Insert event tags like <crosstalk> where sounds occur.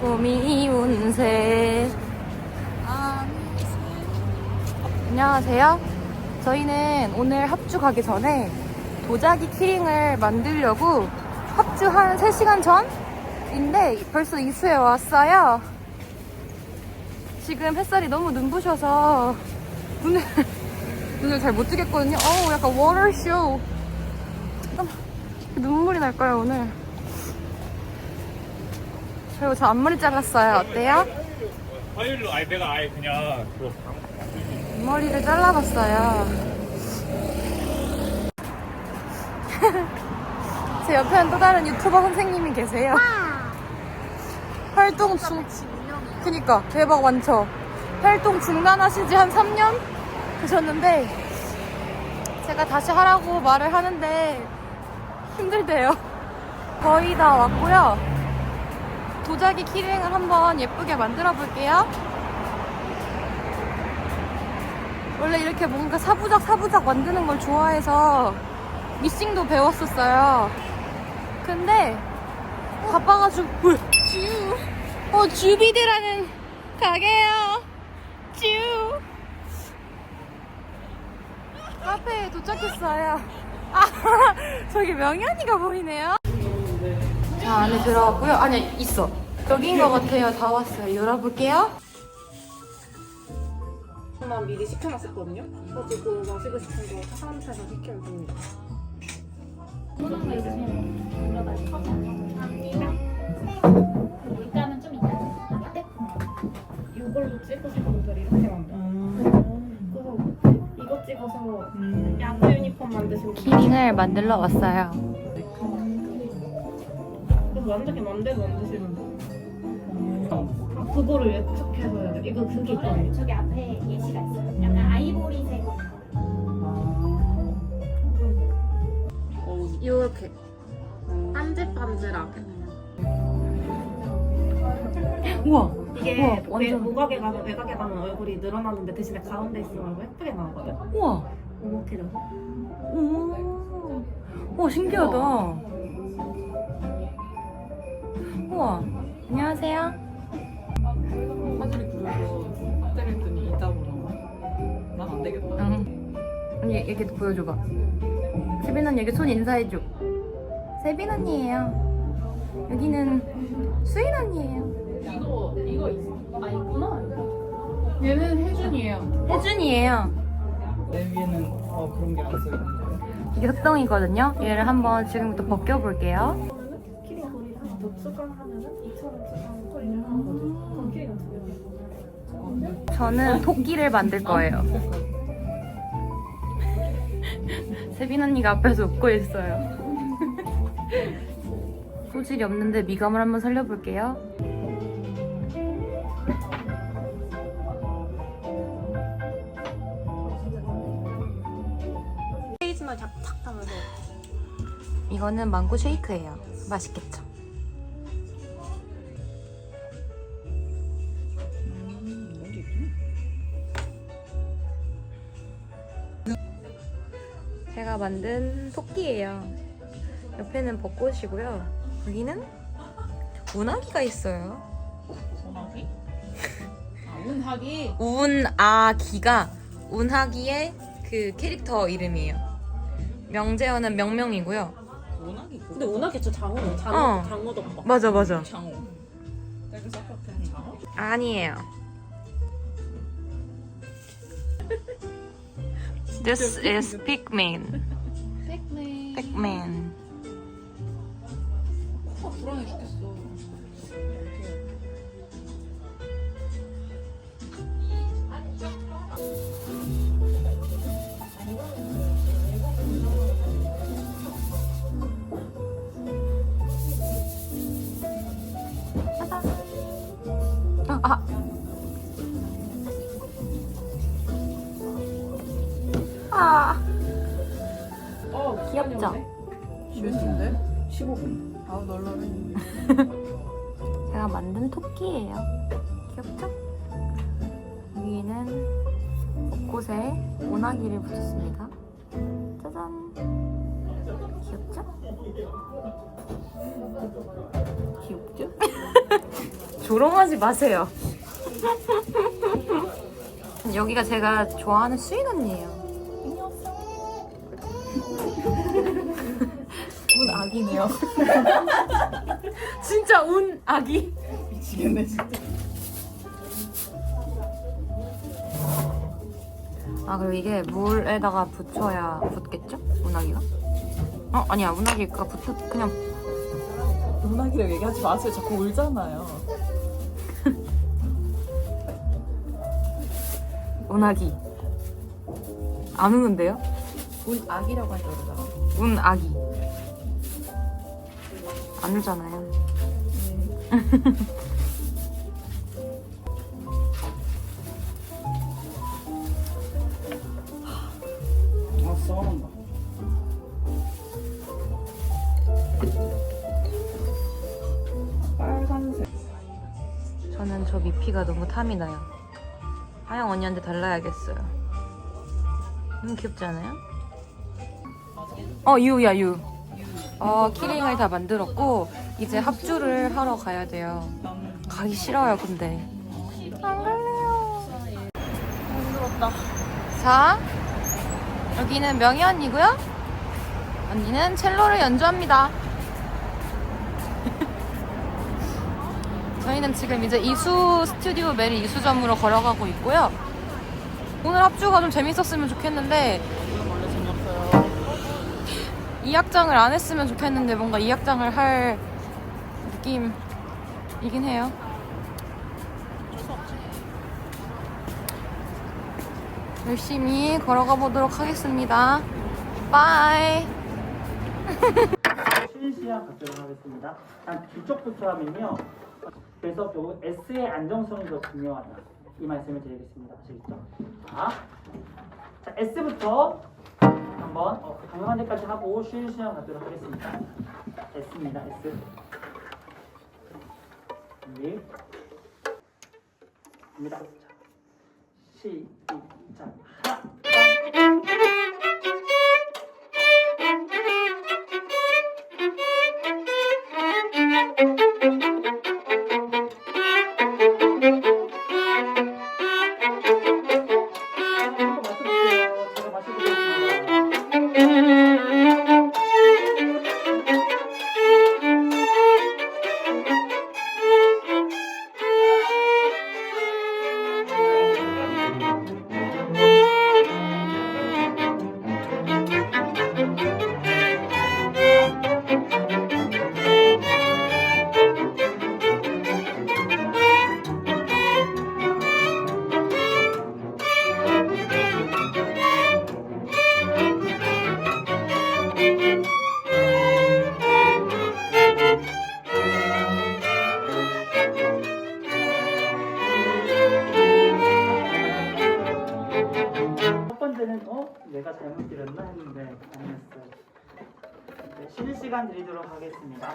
봄이 운세 안녕하세요. 저희는 오늘 합주 가기 전에 도자기 키링을 만들려고 합주 한 3시간 전인데 벌써 이수에 왔어요. 지금 햇살이 너무 눈부셔서 눈을 <laughs> 눈을 잘 못 뜨겠거든요. 어우 약간 워터쇼 눈물이 날 거예요 오늘 그리고 저 앞머리 잘랐어요 어때요? 화요일로 아예 내가 아예 그냥 그 머리를 잘라봤어요. <laughs> 제 옆에는 또 다른 유튜버 선생님이 계세요. 활동 중, 그니까 대박 많죠. 활동 중단하신 지 한 3년 되셨는데 제가 다시 하라고 말을 하는데 힘들대요. <laughs> 거의 다 왔고요. 도자기 키링을 한번 예쁘게 만들어 볼게요. 원래 이렇게 뭔가 사부작 사부작 만드는 걸 좋아해서 미싱도 배웠었어요. 근데 바빠가지고 왜? 쭈. 어 주비드라는 가게요. 쭈. 카페에 도착했어요. 아 <laughs> 저기 명현이가 보이네요. 자 안에 들어왔고요. 아니 있어. 여기인 것 같아요. 다 왔어요. 열어볼게요. 만 미리 시켜놨었거든요. 그래가지고 마시고 싶은 거 사람차에서 시키면 됩니다. 물감은 좀 있다. 이걸로 찍으신 분들이 이렇게 만들어요. 그래서 이거 찍어서 야구 유니폼 만드신 분들 키링을 만들러 왔어요. 완전히 맘대로 만드시는데 아, 그거를 예측해서 해야 돼. 이거 그게 있거든요. 저기 앞에 예시가 있어요. 약간 아이보리색. 이렇게 반질반질하게 우와. 이게 우와, 외, 완전. 모각에 가면 외곽에 가면 얼굴이 늘어나는데 대신에 가운데 있으면 얼굴 예쁘게 나오거든. 우와. 오목해져서. 오. 우와, 신기하다. 우와. 안녕하세요. 되겠다. 응. 언니, 이렇게 보여줘봐. 세빈 언니, 여기 손 인사해줘. 세빈 언니예요. 여기는 수인 언니예요. 이거 이거 있어. 아 있구나. 얘는 혜준이에요. 혜준이에요. 내 위에는 어 그런 게 안 써 있는데. 이게 흑덩이거든요. 얘를 한번 지금부터 벗겨볼게요. 키링 더 추가하면은 2,000원 추가하면 또 이렇게 하거든. 그럼 키링은 두 개. 저는 토끼를 만들 거예요. 세빈 언니가 앞에서 웃고 있어요. 소질이 없는데 미감을 한번 살려볼게요. 페이지만 탁탁 하면서 이거는 망고 쉐이크예요. 맛있겠죠? 제가 만든 토끼예요. 옆에는 벚꽃이고요. 여기는 운하기가 있어요. 운하기? 아 운하기. 운아기가 운하기의 그 캐릭터 이름이에요. 명재현은 명명이고요. 운하기 그 근데 워낙에 저 장어, 장어, 어. 장어 덮밥. 맞아 맞아. 장어. 내가 생각한 장어? 아니에요. <laughs> this is Pikmin. Pikmin. Pikmin. 아. 어, 귀엽죠? 몇 시인데? 15분. 아우 널널해. <laughs> 제가 만든 토끼예요. 귀엽죠? 위에는 곳곳에 오나기를 붙였습니다. 짜잔. 귀엽죠? 귀엽죠? <laughs> 조롱하지 마세요. <laughs> 여기가 제가 좋아하는 수인 언니예요. 운 아기네요. <laughs> 진짜 운 아기. 미치겠네 진짜. 아 그리고 이게 물에다가 붙여야 붙겠죠? 운하기가? 어 아니야 운하기가 붙어 그냥 누나기라고 얘기하지 마세요. 자꾸 울잖아요. 운하기 안 우는데요? 운 악이라고 그러잖아. 운아기 안 울잖아요. 아 써난다. 빨간색. 저는 저 미피가 너무 탐이 나요. 하영 언니한테 달라야겠어요. 너무 귀엽지 않아요? 어, 유야, 유. 어, 키링을 다 만들었고, 이제 합주를 하러 가야 돼요. 가기 싫어요, 근데. 안 갈래요. 힘들었다. 자, 여기는 명희 언니고요. 언니는 첼로를 연주합니다. <laughs> 저희는 지금 이제 이수 스튜디오 메리 이수점으로 걸어가고 있고요. 오늘 합주가 좀 재밌었으면 좋겠는데. 이 악장을 안 했으면 좋겠는데 뭔가 이 악장을 할 느낌이긴 해요. 열심히 걸어가 보도록 하겠습니다. 바이. 쉬는 시간 갖도록 하겠습니다. 한 뒤쪽부터 하면요. 그래서 결국 S의 안정성이 더 중요하다. 이 말씀을 드리겠습니다. 아시겠죠? 자, 자 S부터 한번 어, 가능한 데까지 하고 쉬는 시간 갖도록 하겠습니다. S입니다. S. 준비. 입니다. 자, 시 어? 내가 잘못 들었나 했는데 아니었어요. 네, 쉬는 시간 드리도록 하겠습니다.